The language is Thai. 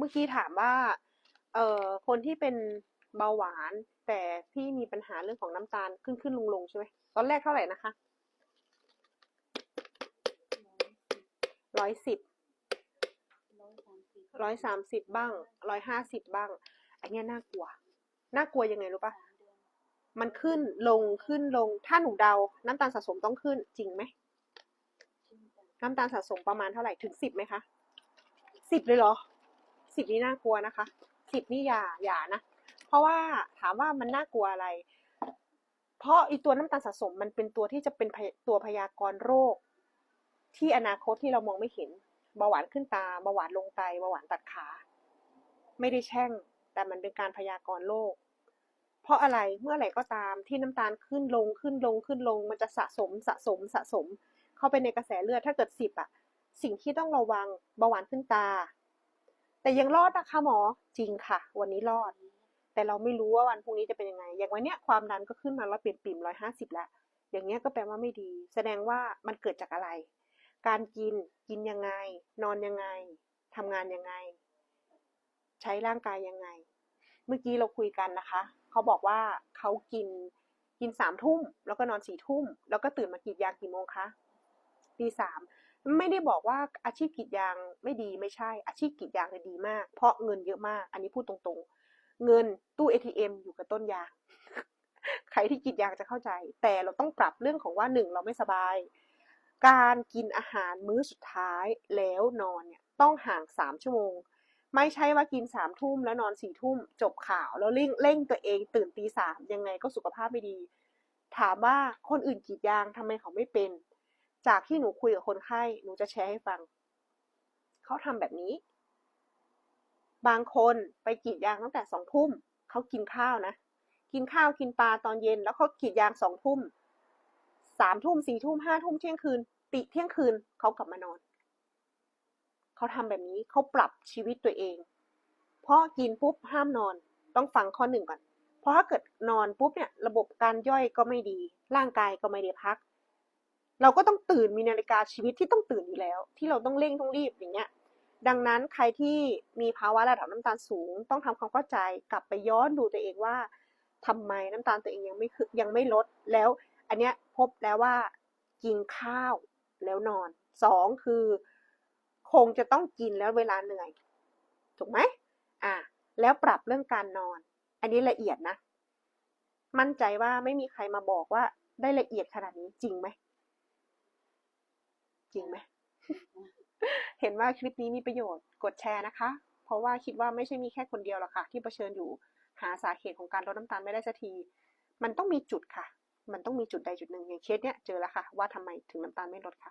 เมื่อกี้ถามว่า เอ่อ คนที่เป็นเบาหวาน แต่พี่มีปัญหาเรื่องของน้ำตาลขึ้นขึ้นลงลงใช่ไหมตอนแรกเท่าไหร่นะคะร้อยสิบร้อยสามสิบบ้างร้อยห้าสิบบ้าง อันเนี้ยน่ากลัว น่ากลัวยังไงรู้ปะมันขึ้นลงขึ้นลง ถ้าหนูเดา น้ำตาลสะสมต้องขึ้นจริงไหมน้ำตาลสะสมประมาณเท่าไหร่ถึงสิบไหมคะสิบเลยเหรอ สิบนี่น่ากลัวนะคะสิบนี่อย่าอย่านะ เพราะว่าถามว่ามันน่ากลัวอะไร เพราะอีตัวน้ำตาลสะสมมันเป็นตัวที่จะเป็นตัวพยากรณ์โรค ที่อนาคตที่เรามองไม่เห็นเบาหวานขึ้นตาเบาหวานลงไตเบาหวานตัดขา ไม่ได้แช่ง แต่มันเป็นการพยากรณ์โรคเพราะอะไรเมื่อไหร่ก็ตามที่น้ำตาลขึ้นลงขึ้นลงขึ้นลง มันจะสะสมสะสมสะสม เข้าไปในกระแสเลือดถ้าเกิดสิบอะสิ่งที่ต้องระวังเบาหวานขึ้นตา แต่ยังรอดนะคะหมอจริงค่ะ วันนี้รอด แต่เราไม่รู้ว่าวันพรุ่งนี้จะเป็นยังไง อย่างวันเนี้ยความดันก็ขึ้นมาร้อยปิ่มปิ่มร้อยห้าสิบแล้วอย่างเงี้ยก็แปลว่าไม่ดี แสดงว่ามันเกิดจากอะไร การกินกินยังไง นอนยังไงทำงานยังไง ใช้ร่างกายยังไง เมื่อกี้เราคุยกันนะคะ เขาบอกว่าเขากินกินสามทุ่มแล้วก็นอนสี่ทุ่มแล้วก็ตื่นมากรีดยากี่โมงคะตีสาม ไม่ได้บอกว่าอาชีพกรีดยางไม่ดีไม่ใช่ อาชีพกรีดยางดีมาก เพราะเงินเยอะมาก อันนี้พูดตรงๆ เงินตู้ ATM อยู่กับต้นยาง ใครที่กรีดยางจะเข้าใจ แต่เราต้องปรับเรื่องของว่าหนึ่งเราไม่สบาย การกินอาหารมื้อสุดท้ายแล้วนอนเนี่ยต้องห่างสามชั่วโมง ไม่ใช่ว่ากินสามทุ่มแล้วนอนสี่ทุ่มจบข่าวแล้วเร่งเร่งตัวเองตื่นตีสามยังไงก็สุขภาพไม่ดี ถามว่าคนอื่นกรีดยางทำไมเขาไม่เป็น จากที่หนูคุยกับคนไข้ หนูจะแชร์ให้ฟัง เขาทำแบบนี้ บางคนไปกรีดยางตั้งแต่สองทุ่ม เขากินข้าวนะ กินข้าวกินปลาตอนเย็น แล้วเขากรีดยางสองทุ่ม สามทุ่มสี่ทุ่มห้าทุ่มเที่ยงคืน ติเที่ยงคืนเขากลับมานอน เขาทำแบบนี้เขาปรับชีวิตตัวเอง เพราะกินปุ๊บห้ามนอน ต้องฟังข้อหนึ่งก่อน เพราะถ้าเกิดนอนปุ๊บเนี่ย ระบบการย่อยก็ไม่ดี ร่างกายก็ไม่ได้พัก เราก็ต้องตื่นมีนาฬิกาชีวิตที่ต้องตื่นอยู่แล้ว ที่เราต้องเร่งต้องรีบอย่างเงี้ยดังนั้นใครที่มีภาวะระดับน้ำตาลสูง ต้องทำความเข้าใจกลับไปย้อนดูตัวเองว่าทำไมน้ำตาลตัวเองยังไม่ยังไม่ลดแล้ว อันเนี้ยพบแล้วว่ากินข้าวแล้วนอนสองคือ คงจะต้องกินแล้วเวลาเหนื่อยถูกไหมอ่าแล้วปรับเรื่องการนอน อันนี้ละเอียดนะ มั่นใจว่าไม่มีใครมาบอกว่าได้ละเอียดขนาดนี้จริงไหม จริงไหม เห็นว่าคลิปนี้มีประโยชน์กดแชร์นะคะ เพราะว่าคิดว่าไม่ใช่มีแค่คนเดียวหรอกค่ะ ที่เผชิญอยู่หาสาเหตุของการลดน้ำตาลไม่ได้สักที มันต้องมีจุดค่ะ มันต้องมีจุดใดจุดหนึ่งอย่างเคสเนี้ยเจอแล้วค่ะ ว่าทำไมถึงน้ำตาลไม่ลดค่ะ